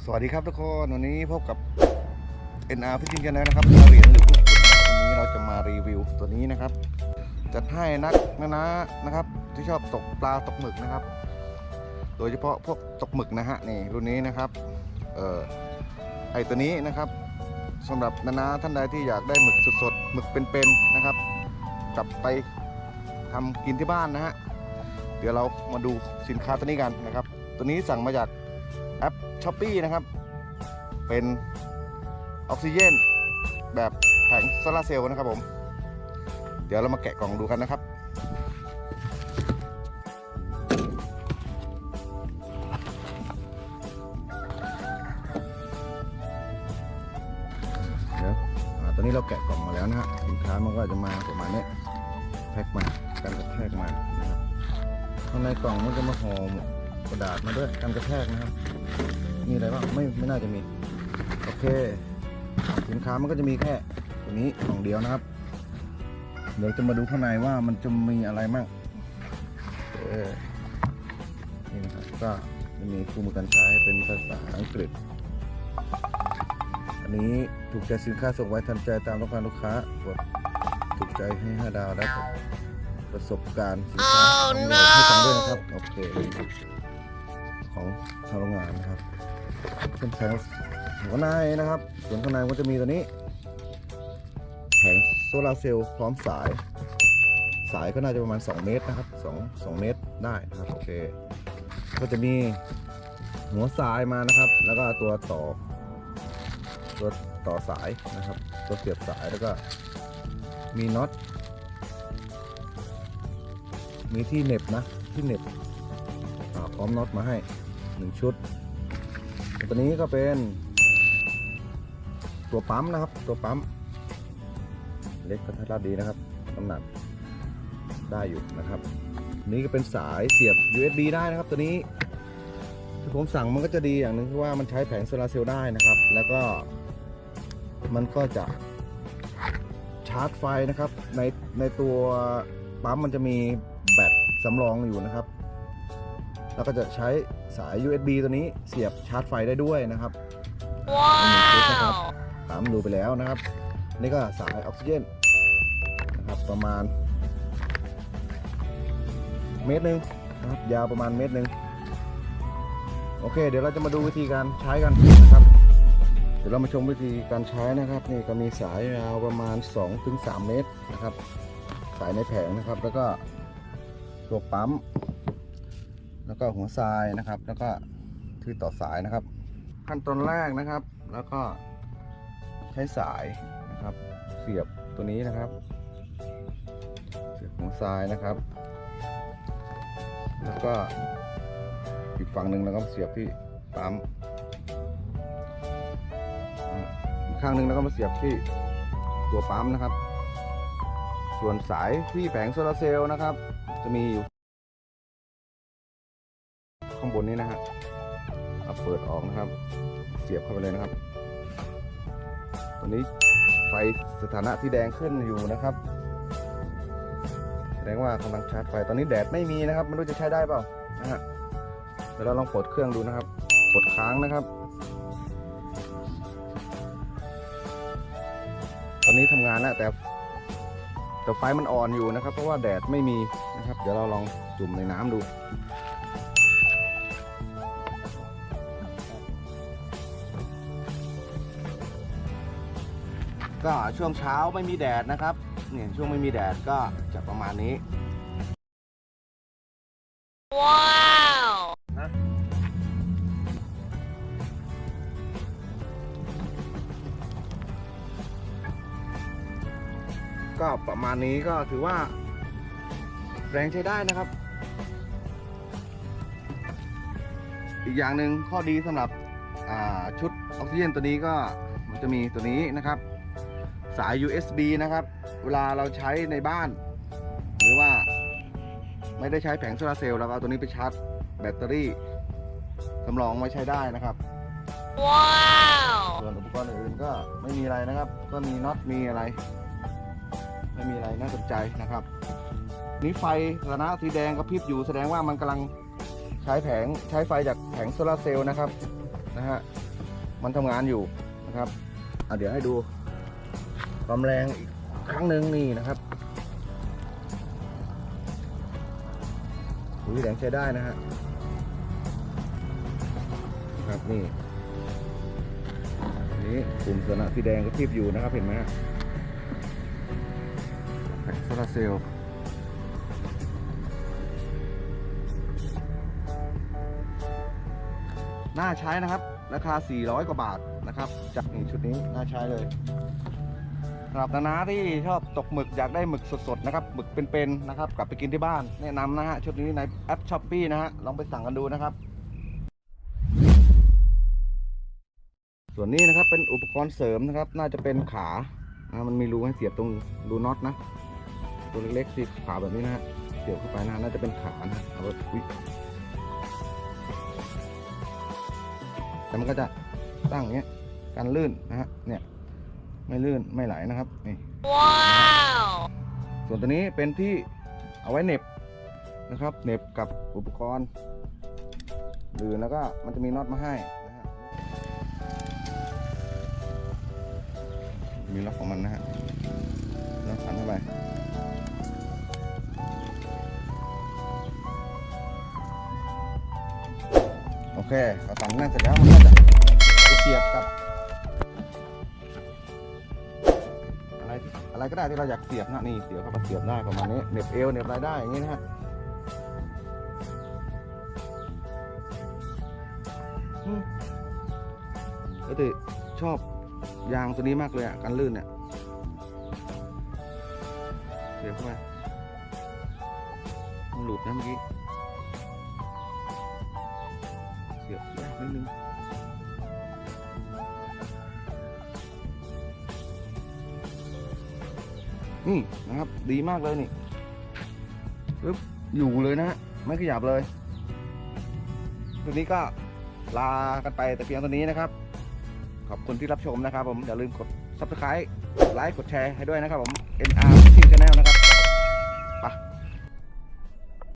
สวัสดีครับทุกคนวันนี้พบกับ NR พิจิตรกันแล้วนะครับเหรียญหรือผู้ขุดวันนี้เราจะมารีวิวตัวนี้นะครับ จัดให้นักนะนะนะครับ ที่ชอบตกปลาตกหมึกนะครับ โดยเฉพาะพวกตกหมึกนะฮะนี่รุ่นนี้นะครับเอ่อไอตัวนี้นะครับสำหรับนานาท่านใดที่อยากได้หมึกสดๆหมึกเป็นๆนะครับ กลับไปทำกินที่บ้านนะฮะเดี๋ยวเรามาดูสินค้าตัวนี้กันนะครับ ตัวนี้สั่งมาจาก แอปช้อปปีนะครับ เป็นออกซิเจนแบบแผงโซลาเซลล์นะครับผม เดี๋ยวเรามาแกะกล่องดูกันนะครับ เดี๋ยวอตอนนี้เราแกะกล่องมาแล้วนะฮะ สินค้ามันก็จะมาประมาณนี้แพ็คมากันกระแทกมานะครับข้างในกล่องมันจะมาห่อ กระดาษมาด้วยกันกระแทกนะครับ มีอะไรบ้างไม่ไม่น่าจะมี โอเค สินค้ามันก็จะมีแค่ตัวนี้กล่องเดียวนะครับ เดี๋ยวจะมาดูข้างในว่ามันจะมีอะไรมั่งเออนี่นะครับก็จะมีคู่มือการใช้เป็นภาษาอังกฤษ อันนี้ถูกใจสินค้าส่งไว้ทันใจตามต้องการลูกค้ากดถูกใจให้5ดาวและประสบการณ์สินค้าให้ฟังด้วยนะครับ โอเค ของทางโรงงานนะครับ เป็นแผงหัวในนะครับ ส่วนข้างในก็จะมีตัวนี้ แผงโซลาร์เซลล์พร้อมสาย สายก็น่าจะประมาณ 2 เมตรนะครับ2 2เมตรได้นะครับโอเค ก็จะมีหัวสายมานะครับ แล้วก็ตัวต่อ ตัวต่อสายนะครับ ตัวเสียบสายแล้วก็มีน็อตมีที่เน็บนะ ที่เน็บพร้อมน็อตมาให้ หนึ่งชุด ตัวนี้ก็เป็น ตัวปั๊มนะครับ ตัวปั๊ม เล็กกระทัดรัดดีนะครับน้ำหนักได้อยู่นะครับ นี่ก็เป็นสายเสียบ USB ได้นะครับ ตัวนี้ที่ผมสั่งมันก็จะดีอย่างหนึ่งคือว่ามันใช้แผงโซลาเซลล์ได้นะครับ แล้วก็มันก็จะชาร์จไฟนะครับ ในในตัวปั๊มมันจะมีแบตสำรองอยู่นะครับ แล้วก็จะใช้ สาย USB ตัวนี้เสียบชาร์จไฟได้ด้วยนะครับ Wow. ตามดูไปแล้วนะครับ นี่ก็สายออกซิเจนนะครับประมาณ เมตรหนึ่งนะครับยาวประมาณเมตรหนึ่งโอเค เดี๋ยวเราจะมาดูวิธีการใช้กันนะครับ เดี๋ยวเรามาชมวิธีการใช้นะครับ นี่ก็มีสายยาวประมาณ 2-3 เมตรนะครับ สายในแผงนะครับ แล้วก็ตัวปั๊ม แล้วก็หัวทรายนะครับ แล้วก็ที่ต่อสายนะครับ ขั้นตอนแรกนะครับ แล้วก็ใช้สายนะครับ เสียบตัวนี้นะครับ เสียบหัวทรายนะครับ แล้วก็อีกฝั่งหนึ่งแล้วก็เสียบที่ปั๊มอีกข้างหนึ่งแล้วก็มาเสียบที่ตัวปั๊มนะครับ ส่วนสายที่แผงโซลาร์เซลล์นะครับ จะมีอยู่ ข้างบนนี้นะฮะเอาเปิดออกนะครับ เสียบเข้าไปเลยนะครับ ตอนนี้ไฟสถานะที่แดงขึ้นอยู่นะครับแสดงว่ากำลังชาร์จไฟตอนนี้แดดไม่มีนะครับไม่รู้จะใช้ได้เปล่านะฮะเดี๋ยวเราลองเปิดเครื่องดูนะครับกดค้างนะครับ ตอนนี้ทำงานแล้วแต่แต่ไฟมันอ่อนอยู่นะครับ เพราะว่าแดดไม่มีนะครับ เดี๋ยวเราลองจุ่มในน้ำดู ก็ช่วงเช้าไม่มีแดดนะครับเนี่ยช่วงไม่มีแดดก็จะประมาณนี้ Wow. ก็ประมาณนี้ก็ถือว่า แรงใช้ได้นะครับ อีกอย่างหนึ่งข้อดีสำหรับอ่าชุดออกซิเจนตัวนี้ก็มันจะมีตัวนี้นะครับ สาย USB นะครับ เวลาเราใช้ในบ้าน หรือว่าไม่ได้ใช้แผงโซลาร์เซลล์เราก็เอาตัวนี้ไปชาร์จแบตเตอรี่สำรองไว้ใช้ได้นะครับ Wow. ส่วนอุปกรณ์อื่นๆก็ไม่มีอะไรนะครับ ก็มีน็อตมีอะไร ไม่มีอะไรน่าสนใจนะครับ นี่ไฟสถานะสีแดงกระพริบอยู่แสดงว่ามันกำลังใช้แผงใช้ไฟจากแผงโซลาร์เซลล์นะครับนะฮะมันทำงานอยู่นะครับอะเดี๋ยวให้ดู ความแรงอีกครั้งหนึ่งนี่นะครับอุ้ยแรงใช้ได้นะฮะครับนี่นี่กลุ่มส่วนสีแดงก็พริบอยู่นะครับ เห็นไหมฮะแผงโซลาเซลล์น่าใช้นะครับ ราคา 400 กว่าบาทนะครับ จากนี่ชุดนี้น่าใช้เลย สำหรับนานาที่ชอบตกหมึกอยากได้หมึกสดๆนะครับหมึกเป็นๆนะครับกลับไปกินที่บ้านแนะนำนะฮะชุดนี้ในแอปช้อปปีนะฮะลองไปสั่งกันดูนะครับ ส่วนนี้นะครับเป็นอุปกรณ์เสริมนะครับ น่าจะเป็นขานะมันมีรูให้เสียบตรงรูน็อตนะ ตัวเล็กๆสีขาแบบนี้นะฮะเสียบเข้าไปนะน่าจะเป็นขานะเอาไว้แต่มันก็จะตั้งอย่างเงี้ยกันลื่นนะฮะเนี่ย ไม่ลื่นไม่ไหลนะครับนี่ Wow. ส่วนตัวนี้เป็นที่เอาไว้เหน็บนะครับเหน็บกับอุปกรณ์อื่นแล้วก็มันจะมีน็อตมาให้นะฮะมีล็อกของมันนะฮะแล้วขันเข้าไปโอเคเราตั้งแน่นเสร็จแล้วมันก็จะ ก็ได้ที่เราอยากเสียบนะนี่เสียบเข้าไปเสียบได้ประมาณนี้เหน็บเอวเหน็บอะไรได้อย่างนี้นะฮะอืมเอ้ยแต่ชอบยางตัวนี้มากเลยอะกันลื่นเนี่ยเสียบเข้าไปมันหลุดนะเมื่อกี้เสียบยากนิดนึง นี่นะครับ ดีมากเลยนี่ปึ๊บอยู่เลยนะฮะไม่ขยับเลยตัวนี้ก็ลากันไปแต่เพียงตัวนี้นะครับ ขอบคุณที่รับชมนะครับ ผมอย่าลืมกด subscribe กดไลค์กดแชร์ให้ด้วยนะครับผม NR Fishing Channel นะครับ